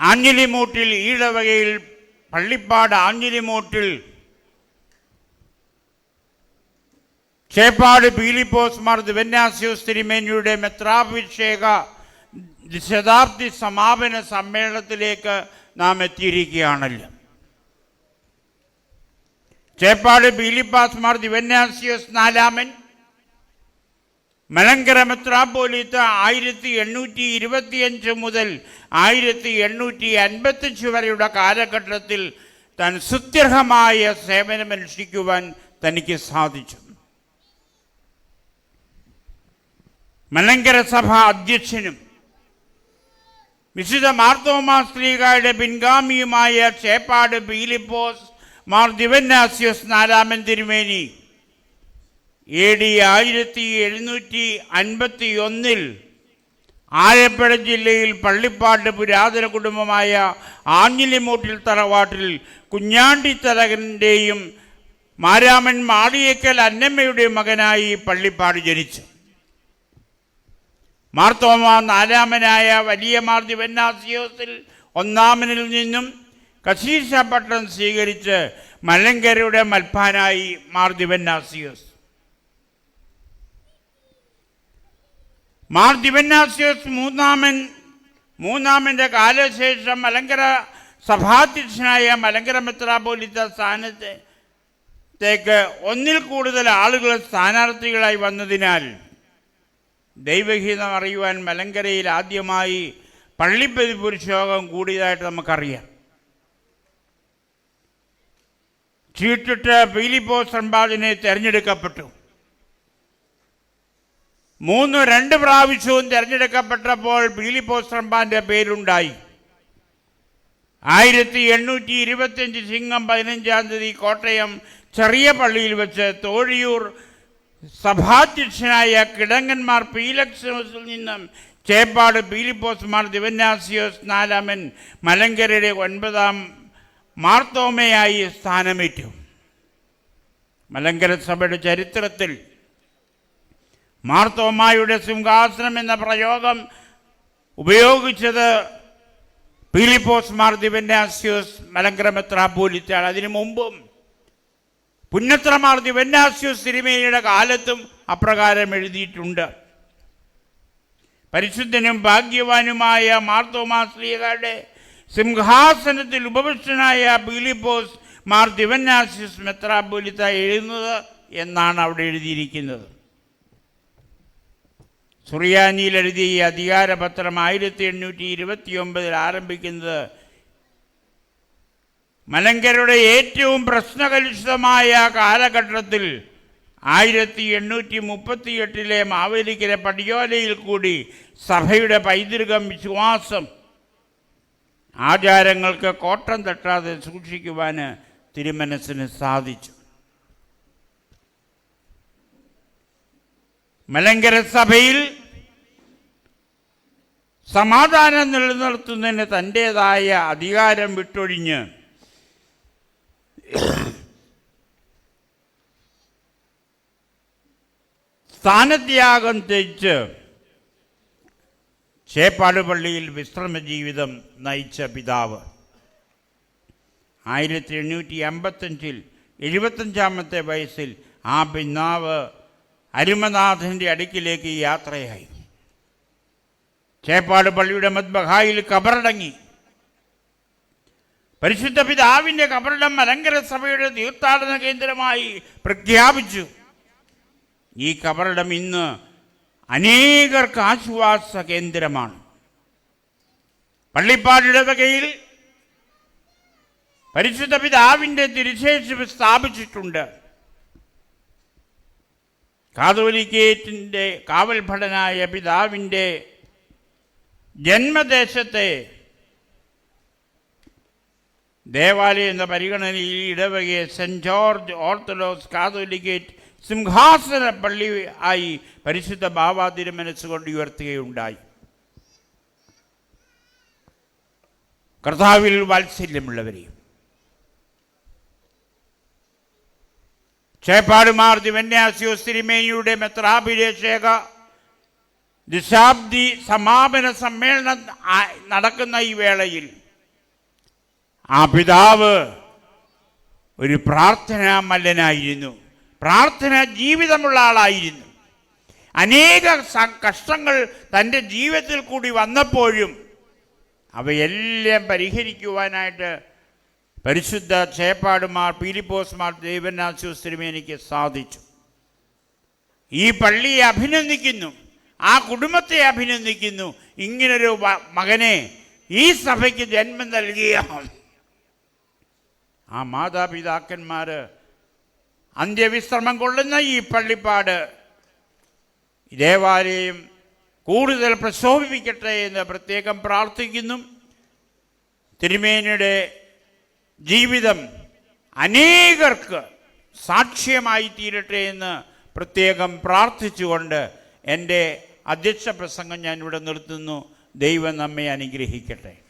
ആഞ്ഞിലിമൂട്ടിൽ ഈഴവകയിൽ പള്ളിപ്പാട് ആഞ്ഞിലിമൂട്ടിൽ ചേപ്പാട് പീലിപ്പോസ് മാർ ദിവന്യാസ്യോസ് തിരുമേനിയുടെ മെത്രാഭിഷേക ശതാബ്ദി സമാപന സമ്മേളനത്തിലേക്ക് നാം എത്തിയിരിക്കുകയാണല്ലോ. ചേപ്പാട് പീലിപ്പാസ് മാർ ദിവന്യാസ്യോസ് നാലാമൻ മലങ്കര മെത്രാപ്പോലീത്ത് ആയിരത്തി എണ്ണൂറ്റി ഇരുപത്തിയഞ്ച് മുതൽ ആയിരത്തി എണ്ണൂറ്റി അൻപത്തഞ്ച് വരെയുള്ള കാലഘട്ടത്തിൽ താൻ സുത്യർഹമായ സേവനമനുഷ്ഠിക്കുവാൻ തനിക്ക് സാധിച്ചു. മലങ്കര സഭ അധ്യക്ഷനും വിശുദ്ധ മാർത്തോമാ സ്ത്രീകായുടെ പിൻഗാമിയുമായ ചേപ്പാട് പീലിപ്പോസ് മാർ ദിവന്നാസ്യോസ് നാലാമൻ തിരുമേനി എ ഡി ആയിരത്തി എഴുന്നൂറ്റി അൻപത്തി ഒന്നിൽ ആലപ്പുഴ ജില്ലയിൽ പള്ളിപ്പാട്ട് പുരാതന കുടുംബമായ ആഞ്ഞിലിമൂട്ടിൽ തറവാട്ടിൽ കുഞ്ഞാണ്ടി തലകന്റെയും മാരാമൻ മാളിയേക്കൽ അന്നമ്മയുടെ മകനായി പള്ളിപ്പാട് ജനിച്ചു. മാർത്തോമ നാലാമനായ വലിയ മാർ ദിവന്നാസിയോസിൽ ഒന്നാമനിൽ നിന്നും കശീഷ പട്ടം സ്വീകരിച്ച് മലങ്കരയുടെ മൽപ്പാനായി മാർ ദിവന്നാസിയോസ് മാർ ദിവന്നാസിയോസ് മൂന്നാമൻ മൂന്നാമന്റെ കാലശേഷം മലങ്കര സഭാധ്യക്ഷനായ മലങ്കര മെത്രാപോലിത്ത സ്ഥാനത്തേക്ക് ഒന്നിൽ കൂടുതൽ ആളുകൾ സ്ഥാനാർത്ഥികളായി വന്നതിനാൽ ദൈവഹിതം അറിയുവാൻ മലങ്കരയിൽ ആദ്യമായി പള്ളിപ്പതി പുരുഷയോഗം കൂടിയതായിട്ട് നമുക്കറിയാം. ചീട്ടിട്ട് പീലിപ്പോ സമ്പാദിനെ തെരഞ്ഞെടുക്കപ്പെട്ടു. മൂന്ന് രണ്ട് പ്രാവശ്യവും തിരഞ്ഞെടുക്കപ്പെട്ടപ്പോൾ പീലിപ്പോ ട്രംപാന്റെ പേരുണ്ടായി. ആയിരത്തി എണ്ണൂറ്റി ഇരുപത്തിയഞ്ച് ചിങ്ങം പതിനഞ്ചാം തീയതി കോട്ടയം ചെറിയ പള്ളിയിൽ വെച്ച് തോഴിയൂർ സഭാധ്യക്ഷനായ കിടങ്ങന്മാർ പീലക്സിൽ നിന്നും ചേപ്പാട് പീലിപ്പോസ്മാർ ദിവന്യാസിയോസ് നാലാമൻ മലങ്കരയുടെ ഒൻപതാം മാർത്തോമയായി സ്ഥാനമേറ്റു. മലങ്കര സഭയുടെ ചരിത്രത്തിൽ മാർത്തോമായുടെ സിംഹാസനം എന്ന പ്രയോഗം ഉപയോഗിച്ചത് പീലിപ്പോസ് മാർ ദിവന്യാസ്യോസ് മലങ്കരമെത്ര മെത്രാപോലിത്താണ് അതിനു മുമ്പും പുന്നത്രമാർ ദിവന്യാസ്യോസ് തിരുമേനിയുടെ കാലത്തും അപ്രകാരം എഴുതിയിട്ടുണ്ട്. പരിശുദ്ധനും ഭാഗ്യവാനുമായ മാർത്തോമാശ്രീകളുടെ സിംഹാസനത്തിൽ ഉപവിഷ്ടനായ പീലിപ്പോസ് മാർ ദിവന്യാസ്യോസ് മെത്രാബോലിത്ത എഴുതുന്നത് എന്നാണ് അവിടെ എഴുതിയിരിക്കുന്നത്. സുറിയാനിയിൽ എഴുതിയ ഈ അധികാരപത്രം ആയിരത്തി എണ്ണൂറ്റി ഇരുപത്തി ഒമ്പതിൽ ആരംഭിക്കുന്നത് മലങ്കരുടെ ഏറ്റവും പ്രശ്നകലുഷിതമായ കാലഘട്ടത്തിൽ ആയിരത്തി എണ്ണൂറ്റി മുപ്പത്തി എട്ടിലെ മാവേലിക്കര പടിയോലയിൽ കൂടി സഭയുടെ പൈതൃകം വിശ്വാസം ആചാരങ്ങൾക്ക് കോട്ടം തട്ടാതെ സൂക്ഷിക്കുവാൻ തിരുമനസ്സിന് സാധിച്ചു. മലങ്കര സഭയിൽ സമാധാനം നിലനിർത്തുന്നതിന് തന്റെതായ അധികാരം വിട്ടൊഴിഞ്ഞ് സ്ഥാനത്യാഗം തെച്ച് ചേപ്പാട് പള്ളിയിൽ വിശ്രമ ജീവിതം നയിച്ച പിതാവ്. ആയിരത്തി എണ്ണൂറ്റി അമ്പത്തഞ്ചിൽ എഴുപത്തഞ്ചാമത്തെ വയസ്സിൽ ആ പിതാവ് അരുമനാഥന്റെ അടുക്കിലേക്ക് യാത്രയായി. ചേപ്പാട് പള്ളിയുടെ മദ്ബഹായിൽ കബറടങ്ങി. പരിശുദ്ധ പിതാവിന്റെ കബറിടം മലങ്കര സഭയുടെ തീർത്ഥാടന കേന്ദ്രമായി പ്രഖ്യാപിച്ചു. ഈ കബറിടം ഇന്ന് അനേകർക്ക് ആശ്വാസ കേന്ദ്രമാണ്. പള്ളിപ്പാടിടവകയിൽ പരിശുദ്ധ പിതാവിന്റെ തിരുശേഷിപ്പ് സ്ഥാപിച്ചിട്ടുണ്ട്. കാതോലിക്കേറ്റിന്റെ കാവൽഭടനായ പിതാവിന്റെ ജന്മദേശത്തെ ദേവാലയം എന്ന പരിഗണനയിൽ ഇടവകയെ സെന്റ് ജോർജ് ഓർത്തഡോക്സ് കാതോലിക്കേറ്റ് സിംഹാസന പള്ളി ആയി പരിശുദ്ധ ഭാവാതിര തിരുമനസ്സുകൊണ്ട് ഉയർത്തുകയുണ്ടായി. കർത്താവിൽ വാത്സല്യമുള്ളവരെയും ചേപ്പാടുമാർ ദിവന്യാസ്യോസ് തിരുമേനിയുടെ മെത്രാഭിഷേക. ദശാബ്ദി സമാപന സമ്മേളനം നടക്കുന്ന ഈ വേളയിൽ ആ പിതാവ് ഒരു പ്രാർത്ഥനാ മല്ലനായിരുന്നു. പ്രാർത്ഥന ജീവിതമുള്ള ആളായിരുന്നു. അനേക കഷ്ടങ്ങൾ തന്റെ ജീവിതത്തിൽ കൂടി വന്നപ്പോഴും അവയെല്ലാം പരിഹരിക്കുവാനായിട്ട് പരിശുദ്ധ ചേപ്പാടുമാർ പീലിപ്പോസ്മാർ ദേവനാശുസ്ത്രീമ എനിക്ക് സാധിച്ചു. ഈ പള്ളിയെ അഭിനന്ദിക്കുന്നു ആ കുടുംബത്തെ അഭിനന്ദിക്കുന്നു ഇങ്ങനൊരു മകനെ ഈ സഭയ്ക്ക് ജന്മം നൽകിയ ആ മാതാപിതാക്കന്മാർ അന്ത്യവിശ്രമം കൊള്ളുന്ന ഈ പള്ളിപ്പാട് ദേവാലയം കൂടുതൽ പ്രശോഭിപ്പിക്കട്ടെ എന്ന് പ്രത്യേകം പ്രാർത്ഥിക്കുന്നു. തിരുമേനിയുടെ ജീവിതം അനേകർക്ക് സാക്ഷ്യമായി തീരട്ടെ എന്ന് പ്രത്യേകം പ്രാർത്ഥിച്ചുകൊണ്ട് എന്റെ അധ്യക്ഷ പ്രസംഗം ഞാനിവിടെ നിർത്തുന്നു. ദൈവം നമ്മെ അനുഗ്രഹിക്കട്ടെ.